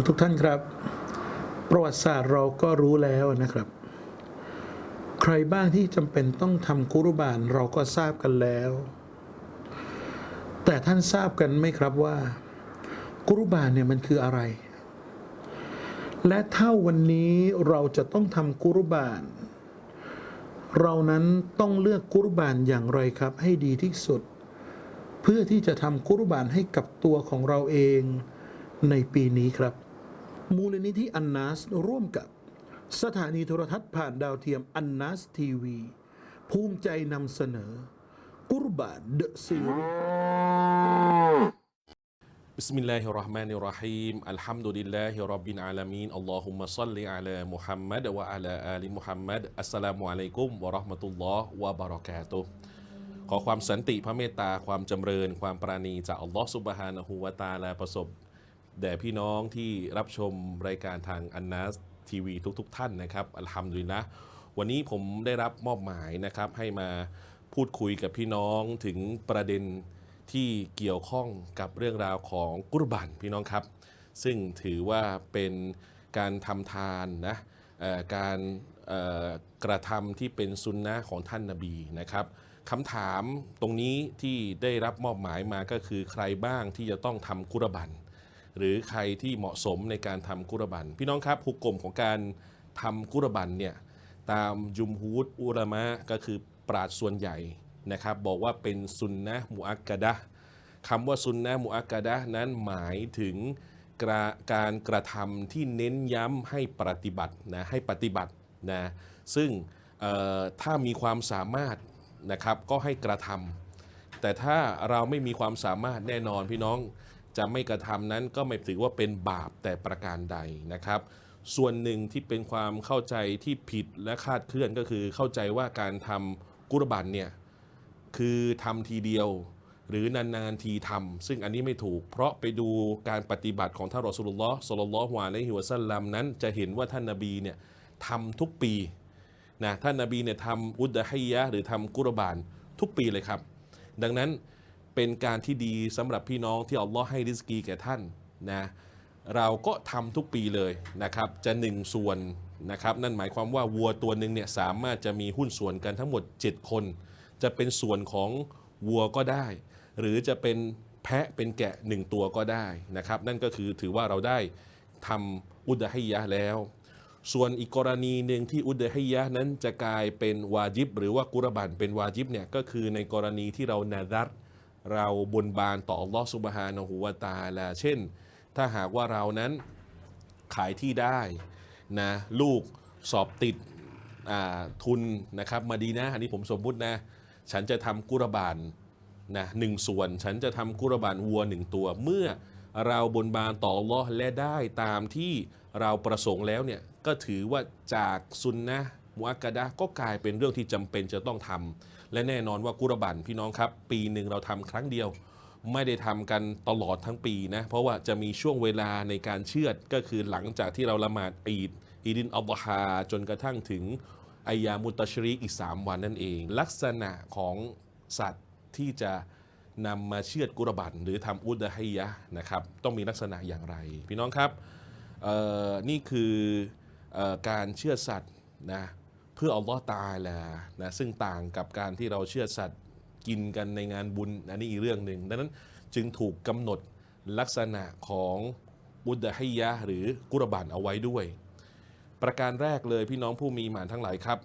ทุกทุกท่านครับ ประวัติศาสตร์เราก็รู้แล้วนะครับ ใครบ้างที่จำเป็นต้องทำกุรุบานเราก็ทราบกันแล้ว แต่ท่านทราบกันไหมครับว่า กุรุบานเนี่ยมันคืออะไร และถ้าวันนี้เราจะต้องทำกุรุบานเรานั้นต้องเลือกกุรุบานอย่างไรครับ ให้ดีที่สุด เพื่อที่จะทำกุรุบานให้กับตัวของเราเองในปีนี้ครับ มูลนิธิอันนัสร่วมกับสถานีโทรทัศน์ผ่านดาวเทียมอันนัสทีวี ภูมิใจนำเสนอ กุรบานเดอะซีรีส์ بسم الله الرحمن الرحيم الحمد لله رب العالمين اللهم صل على محمد وعلى آل محمد السلام عليكم ورحمة الله وبركاته ขอความสันติพระเมตตาความจำเริญความปราณีจากอัลลอฮฺสุบฮานะฮูวะตะอาลาประสบ แด่พี่น้องที่รับชมรายการทางอันนัสทีวีทุกๆทท่านนะครับอัลฮัมดุลิลละวันนี้ผมได้รับมอบหมายนะครับให้มาพูดคุยกับพี่น้องถึงประเด็นที่เกี่ยวข้องกับเรื่องราวของกุรบันพี่น้องครับ ซึ่งถือว่าเป็นการทำทานนะการกระทำที่เป็นซุนนะของท่านนาบีนะครับคำถามตรงนี้ที่ได้รับมอบหมายมาก็คือใครบ้างที่จะต้องทำกุรบัน หรือใครที่เหมาะสมในการทำกุรบัน พี่น้องครับหุกกลมของการทำกุรบันเนี่ยตามยุมฮูดอุลามะก็คือปราชส่วนใหญ่นะครับ บอกว่าเป็นซุนนะมุอักกะดะคำว่าซุนนะมุอักกะดะนั้นหมายถึงกระการกระทำที่เน้นย้ำให้ปฏิบัตินะให้ปฏิบัตินะซึ่งถ้ามีความสามารถนะครับก็ให้กระทำแต่ถ้าเราไม่มีความสามารถแน่นอนพี่น้อง จะไม่กระทำนั้นก็ไม่ถือว่าเป็นบาปแต่ประการใดนะครับ ส่วนหนึ่งที่เป็นความเข้าใจที่ผิดและคาดเคลื่อนก็คือเข้าใจว่าการทำกุรบันเนี่ยคือทำทีเดียวหรือนานๆทีทำซึ่งอันนี้ไม่ถูก เพราะไปดูการปฏิบัติของท่านรอสูลุลลอฮ์สลลลลอฮุอะลัยฮิวะซัลลัมนั้นจะเห็นว่าท่านนบีเนี่ยทำทุกปีนะท่านนบีเนี่ยทำอุดะฮิยะห์หรือทำกุรบานทุกปีเลยครับ ดังนั้น เป็นการที่ดีสำหรับพี่น้องที่อัลลอฮ์ให้ริสกีแก่ท่านนะเราก็ทำทุกปีเลยนะครับ จะหนึ่งส่วนนะครับ นั่นหมายความว่าวัวตัวหนึ่งเนี่ยสามารถจะมีหุ้นส่วนกันทั้งหมด 7 คน จะเป็นส่วนของวัวก็ได้ หรือจะเป็นแพะเป็นแกะหนึ่งตัวก็ได้นะครับ นั่นก็คือถือว่าเราได้ทำอุดะฮิยะแล้ว ส่วนอีกกรณีหนึ่งที่อุดะฮิยะนั้นจะกลายเป็นวาจิบ หรือว่ากุรบันเป็นวาจิบเนี่ยก็คือในกรณีที่เรานาดัร เราบนบานต่อลอสุบฮานะฮูวาตาลาเช่น ถ้าหากว่าเรานั้นขายที่ได้นะลูกสอบติดทุนนะครับมาดีนะ อันนี้ผมสมมุตินะ ฉันจะทำกุรบานนะหนึ่งส่วน ฉันจะทำกุรบานวัวหนึ่งตัว เมื่อเราบนบานต่อลอและได้ตามที่เราประสงค์แล้วเนี่ยก็ถือว่าจากซุนนะ มุอักกะดะก็กลายเป็นเรื่องที่จำเป็นจะต้องทำและแน่นอนว่ากุรบันพี่น้องครับ ปีหนึ่งเราทำครั้งเดียว ไม่ได้ทำกันตลอดทั้งปีนะเพราะว่าจะมีช่วงเวลาในการเชือดก็คือหลังจากที่เราละหมาดอีดอีดินอัลบฮาจนกระทั่งถึงอายามุตชรีอีก 3 วันนั่นเอง ลักษณะของสัตว์ที่จะนำมาเชือดกุรบันหรือทำอุดฮิยะนะครับต้องมีลักษณะอย่างไร พี่น้องครับนี่คือออการเชือดสัตว์นะ พื่ออัลลอฮ์ตาอาลานะซึ่งต่างกับการที่เราเชื่อสัตว์กินกันในงานบุญอันนี้อีกเรื่องหนึ่งดังนั้นจึงถูกกำหนดลักษณะของอุดะฮิยะหรือกุรบันเอาไว้ด้วย ประการแรกเลยพี่น้องผู้มีหมานทั้งหลายครับ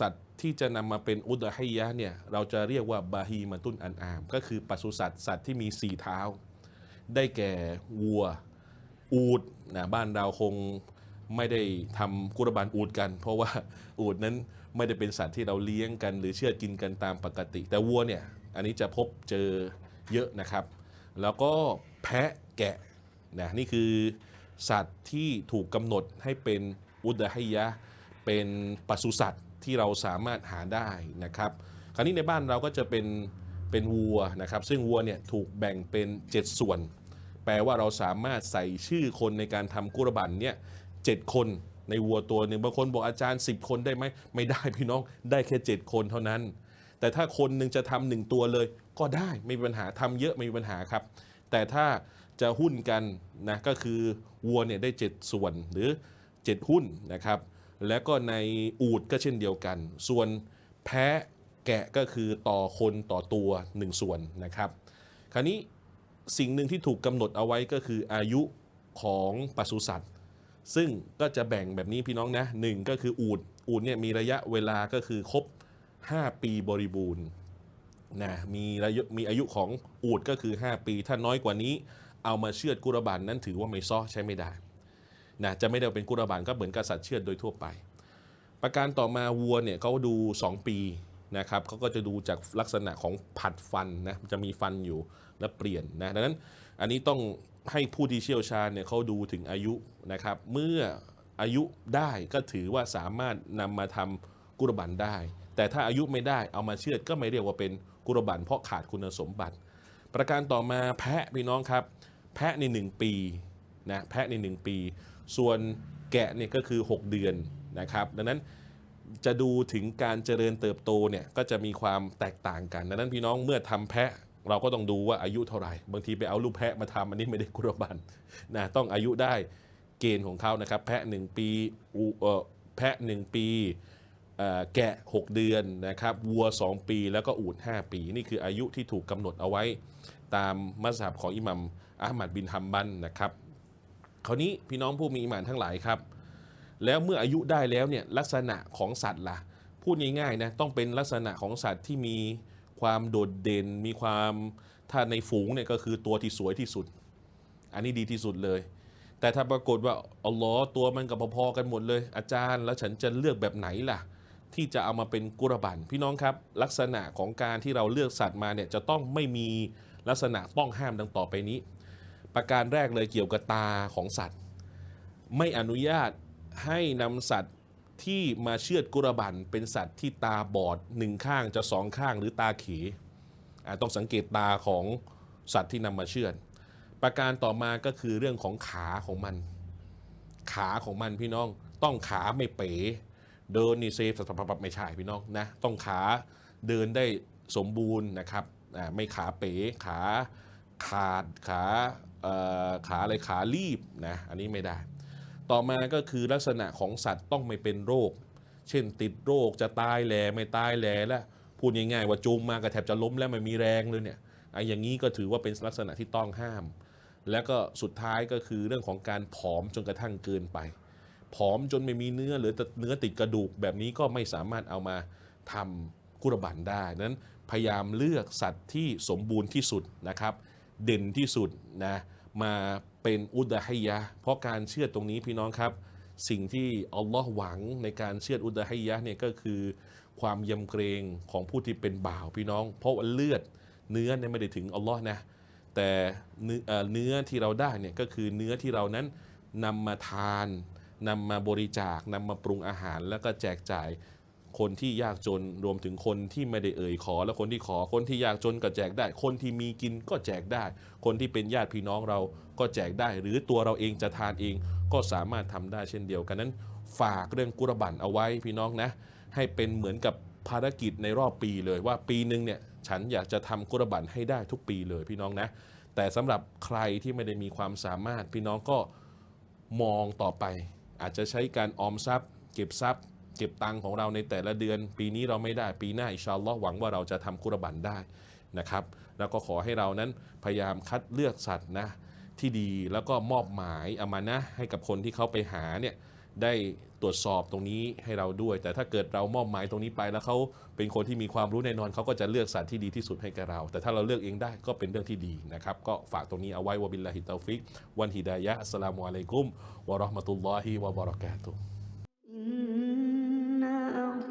สัตว์ที่จะนำมาเป็นอุดะฮิยะเนี่ยเราจะเรียกว่าบาฮีมาตุนอันอาม ก็คือปศุสัตว์สัตว์ที่มีสี่เท้า ได้แก่วัว อูดนะบ้านเราคง ไม่ได้ทำกุรบานอูดกัน เพราะว่าอูดนั้นไม่ได้เป็นสัตว์ที่เราเลี้ยงกัน หรือเชื่อดกินกันตามปกติ แต่วัวเนี่ยอันนี้จะพบเจอเยอะนะครับ แล้วก็แพะแกะนะนี่คือสัตว์ที่ถูกกำหนดให้เป็นอุดะฮิยะห์เป็นปศุสัตว์ที่เราสามารถหาได้นะครับ คราวนี้ในบ้านเราก็จะเป็นเป็นวัวนะครับ ซึ่งวัวเนี่ยถูกแบ่งเป็น 7 ส่วน แปลว่าเราสามารถใส่ชื่อคนในการทำกุรบันเนี่ย เจ็ดคนในวัวตัวหนึ่งบางคนบอกอาจารย์ 10 คนได้ไหมไม่ได้พี่น้องได้แค่ 7 คนเท่านั้น แต่ถ้าคนหนึ่งจะทำหนึ่งตัวเลย ก็ได้ไม่มีปัญหาทำเยอะไม่มีปัญหาครับ แต่ถ้าจะหุ้นกันนะก็คือวัวเนี่ยได้ 7 ส่วนหรือ 7 หุ้นนะครับ แล้วก็ในอูดก็เช่นเดียวกัน ส่วนแพะแกะก็คือต่อคนต่อตัว 1 ส่วนนะครับ คราวนี้สิ่งหนึ่งที่ถูกกำหนดเอาไว้ก็คืออายุของปศุสัตว์ ซึ่งก็จะแบ่งแบบนี้พี่น้องนะหนึ่งก็คืออูดอูดเนี่ยมีระยะเวลาก็คือครบ 5 ปีบริบูรณ์นะมีระยะมีอายุของอูดก็คือ 5 ปี ถ้าน้อยกว่านี้ เอามาเชือดกุรบานนั้นถือว่าไม่ซ้อใช้ไม่ได้นะจะไม่ได้เป็นกุรบานก็เหมือนกับสัตว์เชือดโดยทั่วไป ประการต่อมาวัวเนี่ยเขาดู 2 ปีนะครับเขาก็จะดูจากลักษณะของผัดฟันนะจะมีฟันอยู่แล้วเปลี่ยนนะดังนั้นอันนี้ต้องให้ผู้ที่เชี่ยวชาญเนี่ยเขาดูถึงอายุนะครับ เมื่ออายุได้ก็ถือว่าสามารถนำมาทำกุรบันได้ แต่ถ้าอายุไม่ได้เอามาเชือดก็ไม่เรียกว่าเป็นกุรบันเพราะขาดคุณสมบัติ ประการต่อมาแพะพี่น้องครับ แพะใน1ปีนะแพะใน1ปี ส่วนแกะเนี่ยก็คือ 6 เดือนนะครับ ดังนั้นจะดูถึงการเจริญเติบโตเนี่ยก็จะมีความแตกต่างกัน ดังนั้นพี่น้องเมื่อทำแพะ เราก็ต้องดูว่าอายุเท่าไหร่ บางทีไปเอาลูกแพะมาทำอันนี้ไม่ได้กุรบันนะต้องอายุได้เกณฑ์ของเขานะครับ แพะ1ปีอูเออแพะ1ปีเอ่อแกะ 6 เดือนนะครับวัว 2 ปีแล้วก็อูด 5 ปี นี่คืออายุที่ถูกกำหนดเอาไว้ ตามมัสยิดของอิหมัมอาหมัดบินฮัมบันนะครับคราวนี้พี่น้องผู้มีอิหมานทั้งหลายครับ แล้วเมื่ออายุได้แล้วเนี่ยลักษณะของสัตว์ล่ะ พูดง่ายๆนะต้องเป็นลักษณะของสัตว์ที่มี ความโดดเด่นมีความถ้าในฝูงเนี่ยก็คือตัวที่สวยที่สุด อันนี้ดีที่สุดเลย แต่ถ้าปรากฏว่าอัลลอฮ์ตัวมันกับพอๆกันหมดเลย อาจารย์แล้วฉันจะเลือกแบบไหนล่ะ ที่จะเอามาเป็นกุรบันพี่น้องครับ ลักษณะของการที่เราเลือกสัตว์มาเนี่ยจะต้องไม่มีลักษณะต้องห้ามดังต่อไปนี้ ประการแรกเลยเกี่ยวกับตาของสัตว์ ไม่อนุญาตให้นำสัตว์ ที่มาเชือดกุรบันเป็นสัตว์ที่ตาบอดหนึ่งข้างจะสองข้างหรือตาเขต้องสังเกตตาของสัตว์ที่นำมาเชือด ประการต่อมาก็คือเรื่องของขาของมัน ขาของมันพี่น้อง ต้องขาไม่เป๋เดินนี่เซฟสับไม่ใช่พี่น้องนะต้องขาเดินได้สมบูรณ์นะครับไม่ขาเป๋ขาขาดขาเอ่อขาอะไรขาลีบนะอันนี้ไม่ได้ ต่อมาก็คือลักษณะของสัตว์ต้องไม่เป็นโรค เช่นติดโรคจะตายแหล่ไม่ตายแหล่แล้วพูดง่ายๆว่าจูงมาก็แทบจะล้มแล้วไม่มีแรงเลยเนี่ยไอ้อย่างนี้ก็ถือว่าเป็นลักษณะที่ต้องห้าม แล้วก็สุดท้ายก็คือเรื่องของการผอมจนกระทั่งเกินไป ผอมจนไม่มีเนื้อหรือเนื้อติดกระดูกแบบนี้ก็ไม่สามารถเอามาทำกุรบันได้นั้นพยายามเลือกสัตว์ที่สมบูรณ์ที่สุดนะครับ เด่นที่สุดนะ มาเป็นอุดะฮิยะเพราะการเชื่อตรงนี้พี่น้องครับ สิ่งที่อัลลอฮ์หวังในการเชื่ออุดะฮิยะเนี่ยก็คือความยำเกรงของผู้ที่เป็นบ่าวพี่น้อง เพราะว่าเลือดเนื้อเนี่ยไม่ได้ถึงอัลลอฮ์นะแต่เนื้อเอ่อเนื้อที่เราได้เนี่ยก็คือเนื้อที่เรานั้นนำมาทานนำมาบริจาคนำมาปรุงอาหารแล้วก็แจกจ่าย คนที่ยากจนรวมถึงคนที่ไม่ได้เอ่ยขอ และคนที่ขอคนที่ยากจนก็แจกได้ คนที่มีกินก็แจกได้ คนที่เป็นญาติพี่น้องเราก็แจกได้ หรือตัวเราเองจะทานเองก็สามารถทำได้เช่นเดียวกันนั้น ฝากเรื่องกุรบันเอาไว้พี่น้องนะ ให้เป็นเหมือนกับภารกิจในรอบปีเลยว่าปีหนึ่งเนี่ยฉันอยากจะทำกุรบันให้ได้ทุกปีเลยพี่น้องนะ แต่สำหรับใครที่ไม่ได้มีความสามารถพี่น้องก็มองต่อไป อาจจะใช้การออมทรัพย์ เก็บทรัพย์ เก็บตังค์ของเราในแต่ละเดือน ปีนี้เราไม่ได้ปีหน้าอิชาลอหวังว่าเราจะทำกุรบันได้นะครับ แล้วก็ขอให้เรานั้นพยายามคัดเลือกสัตว์นะที่ดีแล้วก็มอบหมายเอามานะให้กับคนที่เขาไปหาเนี่ยได้ตรวจสอบตรงนี้ให้เราด้วย แต่ถ้าเกิดเรามอบหมายตรงนี้ไปแล้วเขาเป็นคนที่มีความรู้แน่นอนเขาก็จะเลือกสัตว์ที่ดีที่สุดให้กับเรา แต่ถ้าเราเลือกเองได้ก็เป็นเรื่องที่ดีนะครับ ก็ฝากตรงนี้เอาไว้วบิลลาฮิตาฟิก วันฮิดายะสลามุอะลัยกุมวะราะห์มะตุลลอฮิวะบะเราะกาตุฮ์